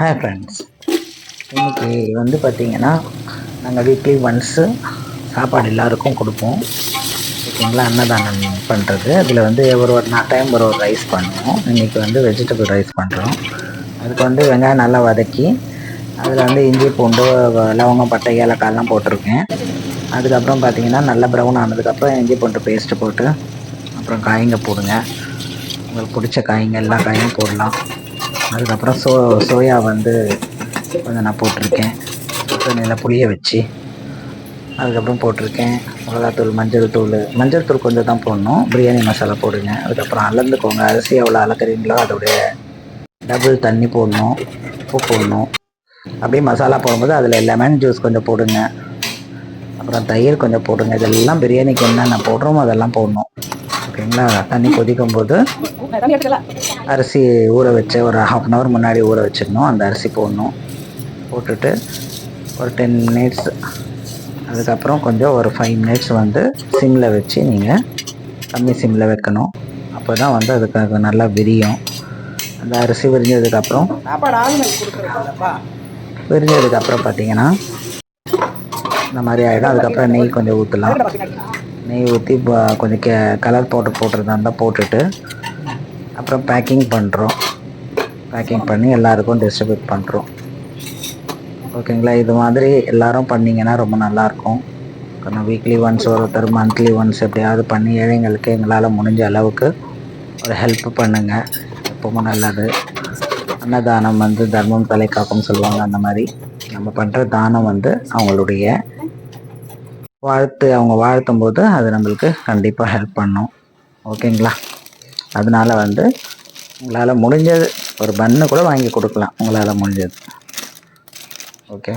Hi friends இன்னைக்கு வந்து பார்த்தீங்கன்னா நாங்கள் வீக்லி ஒன்ஸு சாப்பாடு எல்லாருக்கும் கொடுப்போம். ஓகேங்களா? அன்னதானம் பண்ணுறது அதில் வந்து ஒரு ஒரு நான் டைம் ஒரு ஒரு ரைஸ் பண்ணுவோம். இன்றைக்கி வந்து வெஜிடபிள் ரைஸ் பண்ணுறோம் அதுக்கு வந்து வெங்காயம் நல்லா வதக்கி அதில் வந்து இஞ்சி பூண்டு லவங்கம் பட்டை ஏலக்காயெல்லாம் போட்டிருக்கேன். அதுக்கப்புறம் பார்த்தீங்கன்னா நல்லா ப்ரௌன் ஆனதுக்கப்புறம் இஞ்சி பூண்டு பேஸ்ட்டு போட்டு அப்புறம் காய்ங்க போடுங்க. உங்களுக்கு பிடிச்ச காய்ங்க எல்லா காயும் போடலாம். அதுக்கப்புறம் சோ சோயா வந்து கொஞ்சம் நான் போட்டிருக்கேன். தண்ணியில் புளிய வச்சு அதுக்கப்புறம் போட்டிருக்கேன். மிளகாத்தூள் மஞ்சள் தூள் மஞ்சள் தூள் கொஞ்சம் தான் போடணும். பிரியாணி மசாலா போடுங்க. அதுக்கப்புறம் அளந்துக்கோங்க. அரிசி எவ்வளோ அளக்குறீங்களோ அதோடைய டபுள் தண்ணி போடணும். உப்பு போடணும். அப்படியே மசாலா போடும்போது அதில் லெமன் ஜூஸ் கொஞ்சம் போடுங்க. அப்புறம் தயிர் கொஞ்சம் போடுங்க. இதெல்லாம் பிரியாணிக்கு என்னென்ன போடுறோமோ அதெல்லாம் போடணும். ஓகேங்களா? தண்ணி கொதிக்கும் போது அரிசி ஊற வச்சு ஒரு ஹாஃப் அன் ஹவர் முன்னாடி ஊற வச்சிடணும். அந்த அரிசி போடணும். போட்டுட்டு ஒரு டென் மினிட்ஸ் அதுக்கப்புறம் கொஞ்சம் ஒரு ஃபைவ் மினிட்ஸ் வந்து சிம்மில் வச்சு நீங்கள் கம்மி சிம்மில் வைக்கணும். அப்போ தான் வந்து அதுக்கு அது நல்லா விரியும். அந்த அரிசி விரிஞ்சதுக்கப்புறம் விரிஞ்சதுக்கப்புறம் பார்த்தீங்கன்னா இந்த மாதிரி ஆகிடும் அதுக்கப்புறம் நெய் கொஞ்சம் ஊற்றலாம் நெய் ஊற்றி கொஞ்சம் கே கலர் பவுடர் போட்டுறதா இருந்தால் போட்டுட்டு அப்புறம் பேக்கிங் பண்ணுறோம் பேக்கிங் பண்ணி எல்லாருக்கும் டிஸ்ட்ரிபியூட் பண்ணுறோம் ஓகேங்களா இது மாதிரி எல்லாரும் பண்ணிங்கன்னா ரொம்ப நல்லாயிருக்கும் கொஞ்சம் வீக்லி ஒன்ஸ் ஒருத்தர் மந்த்லி ஒன்ஸ் எப்படியாவது பண்ணி ஏழைங்களுக்கு எங்களால் முடிஞ்ச அளவுக்கு ஒரு ஹெல்ப் பண்ணுங்கள் எப்பவும் நல்லது. அன்னதானம் வந்து தர்மம் தலை காக்கும் சொல்லுவாங்க அந்த மாதிரி. நம்ம பண்ணுற தானம் வந்து அவங்களுடைய வாழ்த்து அவங்க வாழ்த்தும் போது அது நம்மளுக்கு கண்டிப்பாக ஹெல்ப் பண்ணும். ஓகேங்களா அதனால வந்து உங்களால் முடிஞ்சது ஒரு பன்னு கூட வாங்கி கொடுக்கலாம். உங்களால் முடிஞ்சது. ஓகே